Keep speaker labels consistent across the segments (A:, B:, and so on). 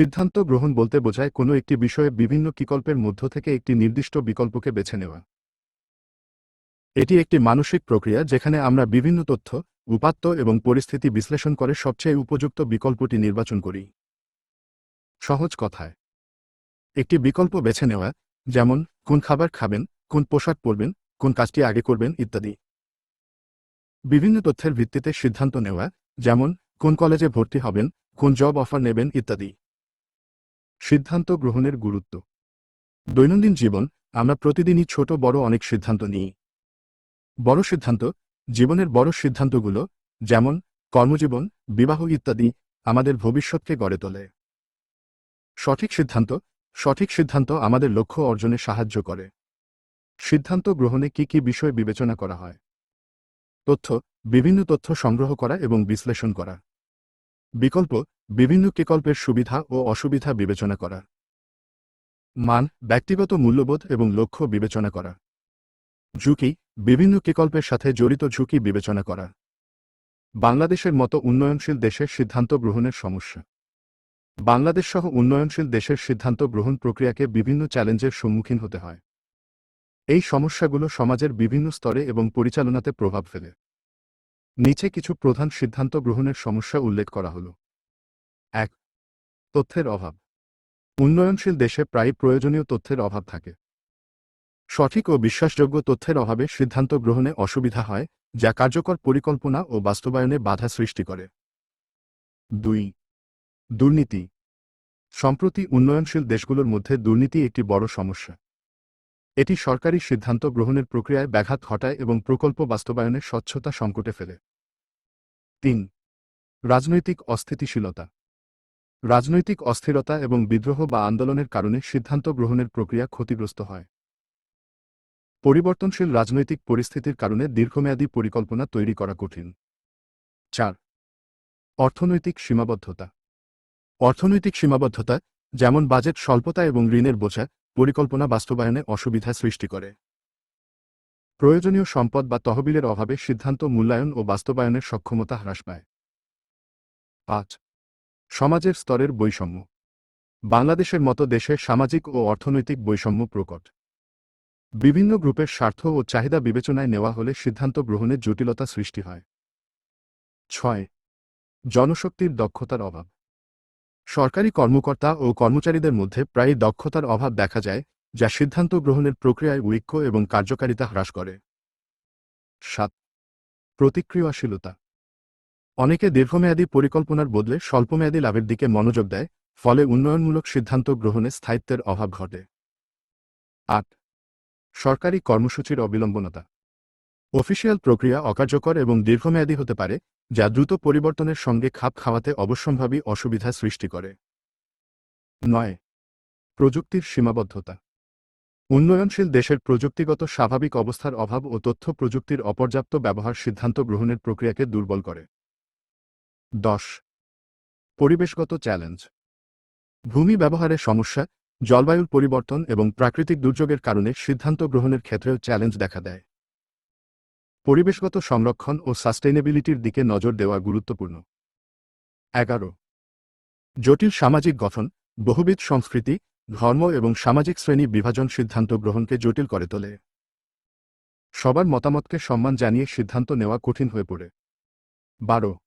A: সিদ্ধান্ত গ্রহণ বলতে বোঝায় কোনো একটি বিষয়ে বিভিন্ন বিকল্পের মধ্য থেকে একটি নির্দিষ্ট বিকল্পকে বেছে নেওয়া। এটি একটি মানসিক প্রক্রিয়া যেখানে আমরা বিভিন্ন তথ্য, উপাত্ত এবং পরিস্থিতি বিশ্লেষণ করে সবচেয়ে উপযুক্ত বিকল্পটি নির্বাচন করি। সহজ কথায়, একটি বিকল্প বেছে নেওয়া, যেমন কোন খাবার খাবেন, কোন পোশাক পরবেন, কোন কাজটি আগে করবেন ইত্যাদি। বিভিন্ন তথ্যের ভিত্তিতে সিদ্ধান্ত নেওয়া, যেমন কোন কলেজে ভর্তি হবেন, কোন জব অফার নেবেন ইত্যাদি। সিদ্ধান্ত গ্রহণের গুরুত্ব। দৈনন্দিন জীবন, আমরা প্রতিদিনই ছোট, বড় অনেক সিদ্ধান্ত নিই। বড় সিদ্ধান্ত, জীবনের বড় সিদ্ধান্তগুলো, যেমন কর্মজীবন, বিবাহ ইত্যাদি, আমাদের ভবিষ্যৎকে গড়ে তোলে। সঠিক সিদ্ধান্ত সঠিক সিদ্ধান্ত আমাদের লক্ষ্য অর্জনে সাহায্য করে। সিদ্ধান্ত গ্রহণে কি কি বিষয় বিবেচনা করা হয়? তথ্য, বিভিন্ন তথ্য সংগ্রহ করা এবং বিশ্লেষণ করা। বিকল্প, বিভিন্ন বিকল্পের সুবিধা ও অসুবিধা বিবেচনা করা। মান, ব্যক্তিগত মূল্যবোধ এবং লক্ষ্য বিবেচনা করা। ঝুঁকি, বিভিন্ন বিকল্পের সাথে জড়িত ঝুঁকি বিবেচনা করা। বাংলাদেশের মতো উন্নয়নশীল দেশের সিদ্ধান্ত গ্রহণের সমস্যা। বাংলাদেশ সহ উন্নয়নশীল দেশের সিদ্ধান্ত গ্রহণ প্রক্রিয়াকে বিভিন্ন চ্যালেঞ্জের সম্মুখীন হতে হয়। এই সমস্যাগুলো সমাজের বিভিন্ন স্তরে এবং পরিচালনাতে প্রভাব ফেলে। নিচে কিছু প্রধান সিদ্ধান্ত গ্রহণের সমস্যা উল্লেখ করা হল। এক, তথ্যের অভাব। উন্নয়নশীল দেশে প্রায় প্রয়োজনীয় তথ্যের অভাব থাকে। সঠিক ও বিশ্বাসযোগ্য তথ্যের অভাবে সিদ্ধান্ত গ্রহণে অসুবিধা হয়, যা কার্যকর পরিকল্পনা ও বাস্তবায়নে বাধা সৃষ্টি করে। দুই, দুর্নীতি। সম্প্রতি উন্নয়নশীল দেশগুলোর মধ্যে দুর্নীতি একটি বড় সমস্যা। এটি সরকারি সিদ্ধান্ত গ্রহণের প্রক্রিয়ায় ব্যাঘাত ঘটায় এবং প্রকল্প বাস্তবায়নে স্বচ্ছতা সংকটে ফেলে। তিন, রাজনৈতিক অস্থিতিশীলতা। রাজনৈতিক অস্থিরতা এবং বিদ্রোহ বা আন্দোলনের কারণে সিদ্ধান্ত গ্রহণের প্রক্রিয়া ক্ষতিগ্রস্ত হয়। পরিবর্তনশীল রাজনৈতিক পরিস্থিতির কারণে দীর্ঘমেয়াদী পরিকল্পনা তৈরি করা কঠিন। চার, অর্থনৈতিক সীমাবদ্ধতা। অর্থনৈতিক সীমাবদ্ধতা, যেমন বাজেট স্বল্পতা এবং ঋণের বোঝা, পরিকল্পনা বাস্তবায়নে অসুবিধা সৃষ্টি করে। প্রয়োজনীয় সম্পদ বা তহবিলের অভাবে সিদ্ধান্ত, মূল্যায়ন ও বাস্তবায়নের সক্ষমতা হ্রাস পায়। পাঁচ, সমাজের স্তরের বৈষম্য। বাংলাদেশের মতো দেশে সামাজিক ও অর্থনৈতিক বৈষম্য প্রকট। বিভিন্ন গ্রুপের স্বার্থ ও চাহিদা বিবেচনায় নেওয়া হলে সিদ্ধান্ত গ্রহণে জটিলতা সৃষ্টি হয়। ছয়, জনশক্তির দক্ষতার অভাব। সরকারি কর্মকর্তা ও কর্মচারীদের মধ্যে প্রায়ই দক্ষতার অভাব দেখা যায় যা সিদ্ধান্ত গ্রহণের প্রক্রিয়ায় ঐক্য এবং কার্যকারিতা হ্রাস করে। সাত। প্রতিক্রিয়াশীলতা। অনেকে দীর্ঘমেয়াদী পরিকল্পনার বদলে স্বল্পমেয়াদী লাভের দিকে মনোযোগ দেয়, ফলে উন্নয়নমূলক সিদ্ধান্ত গ্রহণে স্থায়িত্বের অভাব ঘটে। আট। সরকারি কর্মসূচির অবিলম্বনতা। অফিসিয়াল প্রক্রিয়া অকার্যকর এবং দীর্ঘমেয়াদী হতে পারে, যা দ্রুত পরিবর্তনের সঙ্গে খাপ খাওয়াতে অবশ্যম্ভাবী অসুবিধা সৃষ্টি করে। নয়। প্রযুক্তির সীমাবদ্ধতা। উন্নয়নশীল দেশের প্রযুক্তিগত স্বাভাবিক অবস্থার অভাব ও তথ্য প্রযুক্তির অপর্যাপ্ত ব্যবহার সিদ্ধান্ত গ্রহণের প্রক্রিয়াকে দুর্বল করে। দশ। পরিবেশগত চ্যালেঞ্জ। ভূমি ব্যবহারের সমস্যা, জলবায়ুর পরিবর্তন এবং প্রাকৃতিক দুর্যোগের কারণে সিদ্ধান্ত গ্রহণের ক্ষেত্রেও চ্যালেঞ্জ দেখা দেয়। পরিবেশগত সংরক্ষণ ও সাস্টেইনেবিলিটির দিকে নজর দেওয়া গুরুত্বপূর্ণ। এগারো। জটিল সামাজিক গঠন, বহুবিধ সংস্কৃতি ধর্ম এবং সামাজিক শ্রেণি বিভাজন সিদ্ধান্ত গ্রহণকে জটিল করে তোলে। সবার মতামতকে সম্মান জানিয়ে সিদ্ধান্ত নেওয়া কঠিন হয়ে পড়ে। বারো।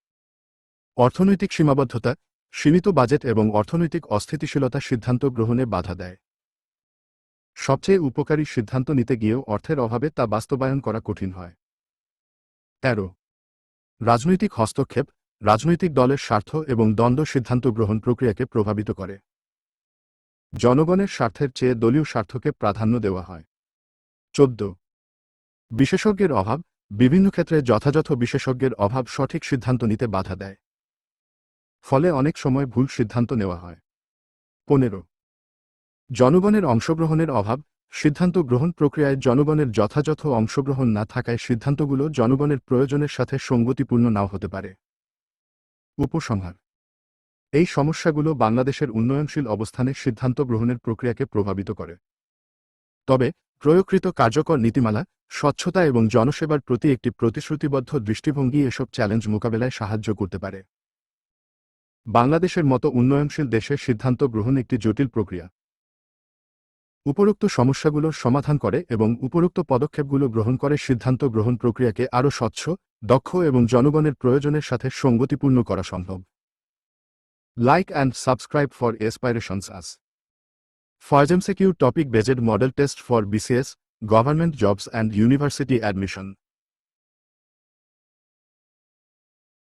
A: অর্থনৈতিক সীমাবদ্ধতা, সীমিত বাজেট এবং অর্থনৈতিক অস্থিতিশীলতা সিদ্ধান্ত গ্রহণে বাধা দেয়। সবচেয়ে উপকারী সিদ্ধান্ত নিতে গিয়েও অর্থের অভাবে তা বাস্তবায়ন করা কঠিন হয়। তেরো। রাজনৈতিক হস্তক্ষেপ, রাজনৈতিক দলের স্বার্থ এবং দ্বন্দ্ব সিদ্ধান্ত গ্রহণ প্রক্রিয়াকে প্রভাবিত করে। জনগণের স্বার্থের চেয়ে দলীয় স্বার্থকে প্রাধান্য দেওয়া হয়। চোদ্দ। বিশেষজ্ঞের অভাব বিভিন্ন ক্ষেত্রে যথাযথ বিশেষজ্ঞের অভাব সঠিক সিদ্ধান্ত নিতে বাধা দেয়। ফলে অনেক সময় ভুল সিদ্ধান্ত নেওয়া হয়। পনেরো। জনগণের অংশগ্রহণের অভাব সিদ্ধান্ত গ্রহণ প্রক্রিয়ায় জনগণের যথাযথ অংশগ্রহণ না থাকায় সিদ্ধান্তগুলো জনগণের প্রয়োজনের সাথে সঙ্গতিপূর্ণ নাও হতে পারে। উপসংহার। এই সমস্যাগুলো বাংলাদেশের উন্নয়নশীল অবস্থানে সিদ্ধান্ত গ্রহণের প্রক্রিয়াকে প্রভাবিত করে। তবে, প্রয়োগকৃত কার্যকর নীতিমালা, স্বচ্ছতা এবং জনসেবার প্রতি একটি প্রতিশ্রুতিবদ্ধ দৃষ্টিভঙ্গি এসব চ্যালেঞ্জ মোকাবেলায় সাহায্য করতে পারে। বাংলাদেশের মতো উন্নয়নশীল দেশে সিদ্ধান্ত গ্রহণ একটি জটিল প্রক্রিয়া। উপরোক্ত সমস্যাগুলোর সমাধান করে এবং উপরোক্ত পদক্ষেপগুলো গ্রহণ করে সিদ্ধান্ত গ্রহণ প্রক্রিয়াকে আরও স্বচ্ছ, দক্ষ এবং জনগণের প্রয়োজনের সাথে সঙ্গতিপূর্ণ করা সম্ভব। Like and subscribe for Aspirations Us. for Secure Topic Based Model Test for BCS, Government Jobs and University Admission.